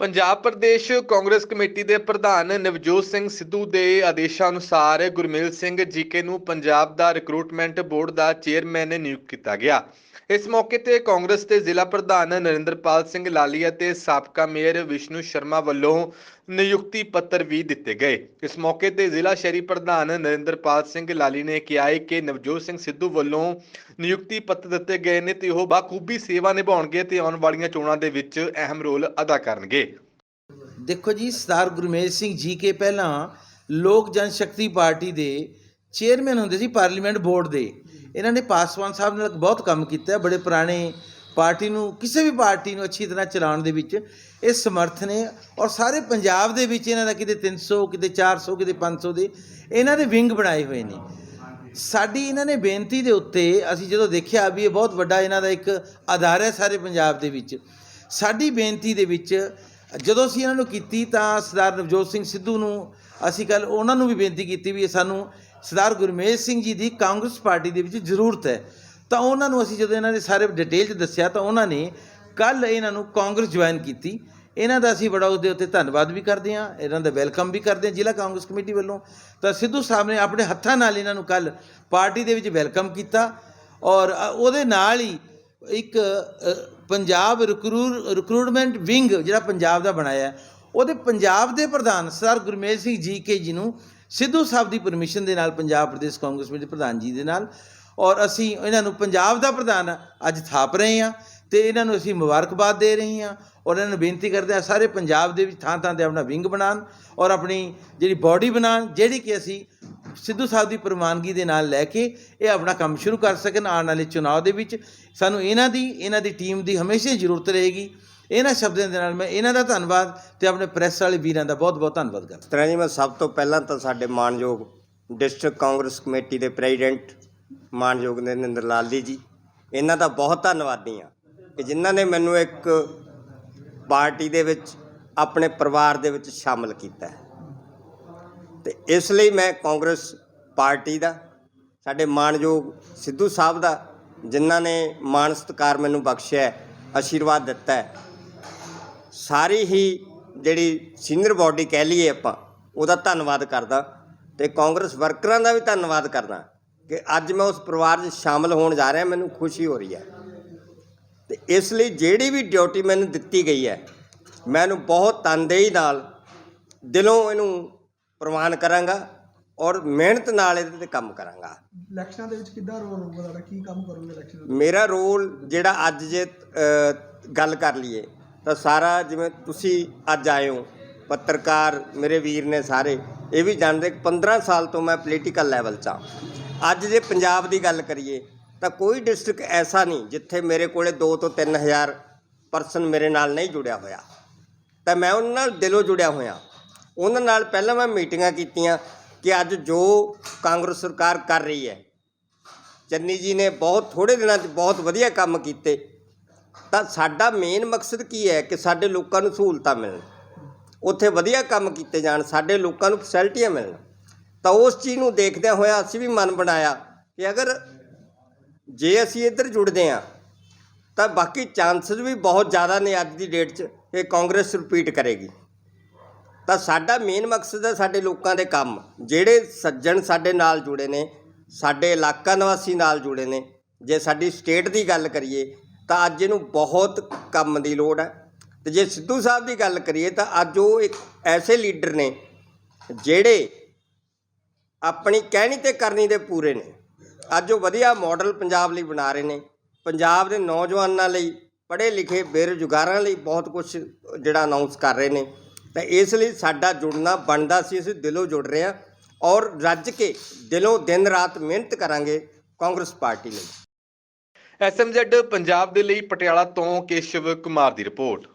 Punjab Pradesh Congress committee ਦੇ ਪ੍ਰਧਾਨ ਨਵਜੋਤ ਸਿੰਘ ਸਿੱਧੂ ਦੇ ਆਦੇਸ਼ਾਂ ਅਨੁਸਾਰ ਗੁਰਮੇਲ ਸਿੰਘ ਜੀਕੇ ਨੂੰ ਪੰਜਾਬ ਦਾ ਰਿਕਰੂਟਮੈਂਟ ਬੋਰਡ ਦਾ ਚੇਅਰਮੈਨ ਨਿਯੁਕਤ ਕੀਤਾ ਗਿਆ। ਇਸ ਮੌਕੇ ਤੇ ਕਾਂਗਰਸ ਦੇ ਜ਼ਿਲ੍ਹਾ ਪ੍ਰਧਾਨ ਨਰਿੰਦਰਪਾਲ ਸਿੰਘ ਲਾਲੀ ਅਤੇ ਸਾਬਕਾ ਮੇਅਰ ਵਿਸ਼ਨੂੰ ਸ਼ਰਮਾ ਵੱਲੋਂ ਨਿਯੁਕਤੀ ਪੱਤਰ ਵੀ ਦਿੱਤੇ ਗਏ। ਇਸ ਮੌਕੇ ਤੇ ਜ਼ਿਲ੍ਹਾ ਸ਼ਹਿਰੀ ਪ੍ਰਧਾਨ ਨਰਿੰਦਰਪਾਲ ਸਿੰਘ ਲਾਲੀ ਨੇ ਕਿਹਾ ਹੈ ਕਿ ਨਵਜੋਤ ਸਿੰਘ ਸਿੱਧੂ ਵੱਲੋਂ ਨਿਯੁਕਤੀ ਪੱਤਰ ਦਿੱਤੇ ਗਏ ਨੇ ਤੇ ਉਹ ਬਾਖੂਬੀ ਸੇਵਾ ਨਿਭਾਉਣਗੇ ਤੇ ਆਉਣ ਵਾਲੀਆਂ ਚੋਣਾਂ ਦੇ ਵਿੱਚ ਅਹਿਮ ਰੋਲ ਅਦਾ ਕਰਨਗੇ। ਦੇਖੋ ਜੀ, ਸਰਦਾਰ ਗੁਰਮੇਜ ਸਿੰਘ ਜੀ ਕੇ ਪਹਿਲਾਂ ਲੋਕ ਜਨ ਸ਼ਕਤੀ ਪਾਰਟੀ ਦੇ ਚੇਅਰਮੈਨ ਹੁੰਦੇ ਸੀ, ਪਾਰਲੀਮੈਂਟ ਬੋਰਡ ਦੇ। ਇਹਨਾਂ ਨੇ ਪਾਸਵਾਨ ਸਾਹਿਬ ਨਾਲ ਬਹੁਤ ਕੰਮ ਕੀਤਾ ਬੜੇ ਪੁਰਾਣੇ ਪਾਰਟੀ ਨੂੰ, ਕਿਸੇ ਵੀ ਪਾਰਟੀ ਨੂੰ ਅੱਛੀ ਤਰ੍ਹਾਂ ਚਲਾਉਣ ਦੇ ਵਿੱਚ ਇਹ ਸਮਰਥ ਨੇ ਔਰ ਸਾਰੇ ਪੰਜਾਬ ਦੇ ਵਿੱਚ ਇਹਨਾਂ ਦਾ ਕਿਤੇ 300 ਕਿਤੇ 400 ਕਿਤੇ 500 ਦੇ ਇਹਨਾਂ ਦੇ ਵਿੰਗ ਬਣਾਏ ਹੋਏ ਨੇ। ਸਾਡੀ ਇਹਨਾਂ ਨੇ ਬੇਨਤੀ ਦੇ ਉੱਤੇ ਅਸੀਂ ਜਦੋਂ ਦੇਖਿਆ ਵੀ ਇਹ ਬਹੁਤ ਵੱਡਾ ਇਹਨਾਂ ਦਾ ਇੱਕ ਆਧਾਰ ਹੈ ਸਾਰੇ ਪੰਜਾਬ ਦੇ ਵਿੱਚ, ਸਾਡੀ ਬੇਨਤੀ ਦੇ ਵਿੱਚ ਜਦੋਂ ਅਸੀਂ ਇਹਨਾਂ ਨੂੰ ਕੀਤੀ ਤਾਂ ਸਰਦਾਰ ਨਵਜੋਤ ਸਿੰਘ ਸਿੱਧੂ ਨੂੰ ਅਸੀਂ ਕੱਲ ਉਹਨਾਂ ਨੂੰ ਵੀ ਬੇਨਤੀ ਕੀਤੀ ਵੀ ਇਹ ਸਾਨੂੰ ਸਰਦਾਰ ਗੁਰਮੇਜ ਸਿੰਘ ਜੀ ਦੀ ਕਾਂਗਰਸ ਪਾਰਟੀ ਦੇ ਵਿੱਚ ਜ਼ਰੂਰਤ ਹੈ। ਤਾਂ ਉਹਨਾਂ ਨੂੰ ਅਸੀਂ ਜਦੋਂ ਇਹਨਾਂ ਦੇ ਸਾਰੇ ਡਿਟੇਲ 'ਚ ਦੱਸਿਆ ਤਾਂ ਉਹਨਾਂ ਨੇ ਕੱਲ ਇਹਨਾਂ ਨੂੰ ਕਾਂਗਰਸ ਜੁਆਇਨ ਕੀਤੀ। ਇਹਨਾਂ ਦਾ ਅਸੀਂ ਬੜਾ ਉਹਦੇ ਉੱਤੇ ਧੰਨਵਾਦ ਵੀ ਕਰਦੇ ਹਾਂ, ਇਹਨਾਂ ਦਾ ਵੈਲਕਮ ਵੀ ਕਰਦੇ ਹਾਂ ਜ਼ਿਲ੍ਹਾ ਕਾਂਗਰਸ ਕਮੇਟੀ ਵੱਲੋਂ। ਤਾਂ ਸਿੱਧੂ ਸਾਹਿਬ ਨੇ ਆਪਣੇ ਹੱਥਾਂ ਨਾਲ ਇਹਨਾਂ ਨੂੰ ਕੱਲ ਪਾਰਟੀ ਦੇ ਵਿੱਚ ਵੈਲਕਮ ਕੀਤਾ ਔਰ ਉਹਦੇ ਨਾਲ ਹੀ ਇੱਕ ਪੰਜਾਬ ਰਿਕਰੂ ਰਿਕਰੂਟਮੈਂਟ ਵਿੰਗ ਜਿਹੜਾ ਪੰਜਾਬ ਦਾ ਬਣਾਇਆ ਉਹਦੇ ਪੰਜਾਬ ਦੇ ਪ੍ਰਧਾਨ ਸਰਦਾਰ ਗੁਰਮੇਜ ਸਿੰਘ ਜੀ ਕੇ ਜੀ ਨੂੰ ਸਿੱਧੂ ਸਾਹਿਬ ਦੀ ਪਰਮਿਸ਼ਨ ਦੇ ਨਾਲ ਪੰਜਾਬ ਪ੍ਰਦੇਸ਼ ਕਾਂਗਰਸ ਕਮੇਟੀ ਪ੍ਰਧਾਨ ਜੀ ਦੇ ਨਾਲ ਔਰ ਅਸੀਂ ਇਹਨਾਂ ਨੂੰ ਪੰਜਾਬ ਦਾ ਪ੍ਰਧਾਨ ਅੱਜ ਥਾਪ ਰਹੇ ਹਾਂ ਤੇ ਇਹਨਾਂ ਨੂੰ ਅਸੀਂ ਮੁਬਾਰਕਬਾਦ ਦੇ ਰਹੇ ਹਾਂ ਔਰ ਇਹਨਾਂ ਨੂੰ ਬੇਨਤੀ ਕਰਦੇ ਹਾਂ ਸਾਰੇ ਪੰਜਾਬ ਦੇ ਵਿੱਚ ਥਾਂ ਥਾਂ ਤੇ ਆਪਣਾ ਵਿੰਗ ਬਣਾਉਣ ਔਰ ਆਪਣੀ ਜਿਹੜੀ ਬਾਡੀ ਬਣਾਉਣ, ਜਿਹੜੀ ਕਿ ਅਸੀਂ ਸਿੱਧੂ ਸਾਹਿਬ ਦੀ ਪ੍ਰਵਾਨਗੀ ਦੇ ਨਾਲ ਲੈ ਕੇ ਇਹ ਆਪਣਾ ਕੰਮ ਸ਼ੁਰੂ ਕਰ ਸਕਣ ਆਉਣ ਵਾਲੇ ਚੁਣਾਵ ਦੇ ਵਿੱਚ। ਸਾਨੂੰ ਇਹਨਾਂ ਦੀ ਇਹਨਾਂ ਦੀ ਟੀਮ ਦੀ ਹਮੇਸ਼ਾ ਹੀ ਜ਼ਰੂਰਤ ਰਹੇਗੀ। ਇਹਨਾਂ ਸ਼ਬਦਾਂ ਦੇ ਨਾਲ ਮੈਂ ਇਹਨਾਂ ਦਾ ਧੰਨਵਾਦ ਤੇ ਆਪਣੇ ਪ੍ਰੈਸ ਵਾਲੇ ਵੀਰਾਂ ਦਾ ਬਹੁਤ ਬਹੁਤ ਧੰਨਵਾਦ ਕਰਦਾ। ਤਰ੍ਹਾਂ ਜੀ, ਮੈਂ ਸਭ ਤੋਂ ਪਹਿਲਾਂ ਤਾਂ ਸਾਡੇ ਮਾਨਯੋਗ ਡਿਸਟ੍ਰਿਕਟ ਕਾਂਗਰਸ ਕਮੇਟੀ ਦੇ ਪ੍ਰੈਜ਼ੀਡੈਂਟ ਮਾਨਯੋਗ ਨਰਿੰਦਰ ਲਾਲ ਜੀ ਇਹਨਾਂ ਦਾ ਬਹੁਤ ਧੰਨਵਾਦੀ ਹਾਂ ਕਿ ਜਿਨ੍ਹਾਂ ਨੇ ਮੈਨੂੰ ਇੱਕ ਪਾਰਟੀ ਦੇ ਵਿੱਚ ਆਪਣੇ ਪਰਿਵਾਰ ਦੇ ਵਿੱਚ ਸ਼ਾਮਲ ਕੀਤਾ ਹੈ। ਤੇ ਇਸ ਲਈ ਮੈਂ ਕਾਂਗਰਸ ਪਾਰਟੀ ਦਾ, ਸਾਡੇ ਮਾਨਯੋਗ ਸਿੱਧੂ ਸਾਹਿਬ ਦਾ, ਜਿਨ੍ਹਾਂ ਨੇ ਮਾਣ ਸਤਿਕਾਰ ਮੈਨੂੰ ਬਖਸ਼ਿਆ ਆਸ਼ੀਰਵਾਦ ਦਿੱਤਾ ਹੈ ਸਾਰੀ ਹੀ ਜਿਹੜੀ ਸੀਨੀਅਰ ਬਾਡੀ ਕਹਿ ਲਈਏ ਆਪਾਂ ਉਹਦਾ ਧੰਨਵਾਦ ਕਰਦਾ ਤੇ ਕਾਂਗਰਸ ਵਰਕਰਾਂ ਦਾ ਵੀ ਧੰਨਵਾਦ ਕਰਦਾ ਕਿ ਅੱਜ ਮੈਂ ਉਸ ਪਰਿਵਾਰ 'ਚ ਸ਼ਾਮਲ ਹੋਣ ਜਾ ਰਿਹਾ ਮੈਨੂੰ ਖੁਸ਼ੀ ਹੋ ਰਹੀ ਹੈ। ਤੇ ਇਸ ਲਈ ਜਿਹੜੀ ਵੀ ਡਿਊਟੀ ਮੈਨੂੰ ਦਿੱਤੀ ਗਈ ਹੈ ਮੈਂ ਇਹਨੂੰ ਬਹੁਤ ਤਨਦੇਹੀ ਨਾਲ ਦਿਲੋਂ ਇਹਨੂੰ ਪ੍ਰਵਾਨ ਕਰਾਂਗਾ ਔਰ ਮਿਹਨਤ ਨਾਲ ਇਹਦੇ ਤੇ ਕੰਮ ਕਰਾਂਗਾ। ਇਲੈਕਸ਼ਨਾਂ ਦੇ ਵਿੱਚ ਕਿੱਦਾਂ ਰੋਲ ਹੋਊਗਾ ਤੁਹਾਡਾ? ਕੀ ਕੰਮ ਕਰੋਗੇ ਇਲੈਕਸ਼ਨ ਮੇਰਾ ਰੋਲ ਜਿਹੜਾ ਅੱਜ ਜੇ ਗੱਲ ਕਰ ਲਈਏ ਤਾਂ ਸਾਰਾ ਜਿਵੇਂ ਤੁਸੀਂ ਅੱਜ ਆਏ ਹੋ, ਪੱਤਰਕਾਰ ਮੇਰੇ ਵੀਰ ਨੇ ਸਾਰੇ, ਇਹ ਵੀ ਜਾਣਦੇ ਕਿ 15 ਸਾਲ ਤੋਂ ਮੈਂ ਪੋਲੀਟੀਕਲ ਲੈਵਲ 'ਚ ਹਾਂ। ਅੱਜ ਜੇ ਪੰਜਾਬ ਦੀ ਗੱਲ ਕਰੀਏ, ਤਾਂ ਕੋਈ ਡਿਸਟ੍ਰਿਕਟ ਐਸਾ ਨਹੀਂ ਜਿੱਥੇ ਮੇਰੇ ਕੋਲੇ 2 ਤੋਂ 3000 ਪਰਸਨ ਮੇਰੇ ਨਾਲ ਨਹੀਂ ਜੁੜਿਆ ਹੋਇਆ। ਤਾਂ ਮੈਂ ਉਹਨਾਂ ਨਾਲ ਦਿਲੋਂ ਜੁੜਿਆ ਹੋਇਆ। ਉਹਨਾਂ ਨਾਲ ਪਹਿਲਾਂ ਮੈਂ ਮੀਟਿੰਗਾਂ ਕੀਤੀਆਂ ਕਿ ਅੱਜ ਜੋ ਕਾਂਗਰਸ ਸਰਕਾਰ ਕਰ ਰਹੀ ਹੈ, ਚੰਨੀ ਜੀ ਨੇ ਬਹੁਤ ਥੋੜੇ ਦਿਨਾਂ 'ਚ ਬਹੁਤ ਵਧੀਆ ਕੰਮ ਕੀਤੇ। ਤਾਂ ਸਾਡਾ ਮੇਨ ਮਕਸਦ ਕੀ ਹੈ ਕਿ ਸਾਡੇ ਲੋਕਾਂ ਨੂੰ ਸਹੂਲਤਾਂ ਮਿਲਣ। ਉੱਥੇ ਵਧੀਆ ਕੰਮ ਕੀਤੇ ਜਾਣ, ਸਾਡੇ ਲੋਕਾਂ ਨੂੰ ਫੈਸਿਲਿਟੀਆਂ ਮਿਲਣ। ਤਾਂ ਉਸ ਚੀਜ਼ ਨੂੰ ਦੇਖਦਿਆਂ ਹੋਇਆ ਅਸੀਂ ਵੀ ਮਨ ਬਣਾਇਆ ਕਿ ਅਗਰ ਜੇ ਅਸੀਂ ਇੱਧਰ ਜੁੜਦੇ ਹਾਂ, ਤਾਂ ਬਾਕੀ ਚਾਂਸਸ ਵੀ ਬਹੁਤ ਜ਼ਿਆਦਾ ਨੇ ਅੱਜ ਦੀ ਡੇਟ 'ਚ ਕਿ ਕਾਂਗਰਸ ਰਿਪੀਟ ਕਰੇਗੀ। ਤਾਂ ਸਾਡਾ ਮੇਨ ਮਕਸਦ ਹੈ ਸਾਡੇ ਲੋਕਾਂ ਦੇ ਕੰਮ। ਜਿਹੜੇ ਸੱਜਣ ਸਾਡੇ ਨਾਲ ਜੁੜੇ ਨੇ, ਸਾਡੇ ਇਲਾਕਾ ਨਿਵਾਸੀ ਨਾਲ ਜੁੜੇ ਨੇ, ਜੇ ਸਾਡੀ ਸਟੇਟ ਦੀ ਗੱਲ ਕਰੀਏ ਤਾਂ ਅੱਜ ਇਹਨੂੰ ਬਹੁਤ ਕੰਮ ਦੀ ਲੋੜ ਹੈ। ਤੇ ਜੇ ਸਿੱਧੂ ਸਾਹਿਬ ਦੀ ਗੱਲ ਕਰੀਏ ਤਾਂ ਅੱਜ ਉਹ ਇੱਕ ਐਸੇ ਲੀਡਰ ਨੇ ਜਿਹੜੇ ਆਪਣੀ ਕਹਿਣੀ ਤੇ ਕਰਨੀ ਦੇ ਪੂਰੇ ਨੇ। ਅੱਜ ਉਹ ਵਧੀਆ ਮਾਡਲ ਪੰਜਾਬ ਲਈ ਬਣਾ ਰਹੇ ਨੇ। ਪੰਜਾਬ ਦੇ ਨੌਜਵਾਨਾਂ ਲਈ ਪੜ੍ਹੇ ਲਿਖੇ ਬੇਰੁਜ਼ਗਾਰਾਂ ਲਈ ਬਹੁਤ ਕੁਝ ਜਿਹੜਾ ਅਨਾਉਂਸ ਕਰ ਰਹੇ ਨੇ। ਤਾਂ ਇਸ ਲਈ ਸਾਡਾ ਜੁੜਨਾ ਬਣਦਾ ਸੀ, ਅਸੀਂ ਦਿਲੋਂ ਜੁੜ ਰਹੇ ਹਾਂ। ਔਰ ਰੱਜ ਕੇ ਦਿਲੋਂ ਦਿਨ ਰਾਤ ਮਿਹਨਤ ਕਰਾਂਗੇ ਕਾਂਗਰਸ ਪਾਰਟੀ ਲਈ। ਐਸਐਮਜ਼ੈਡ ਪੰਜਾਬ ਦੇ ਲਈ ਪਟਿਆਲਾ ਤੋਂ ਕੇਸ਼ਵ ਕੁਮਾਰ ਦੀ ਰਿਪੋਰਟ।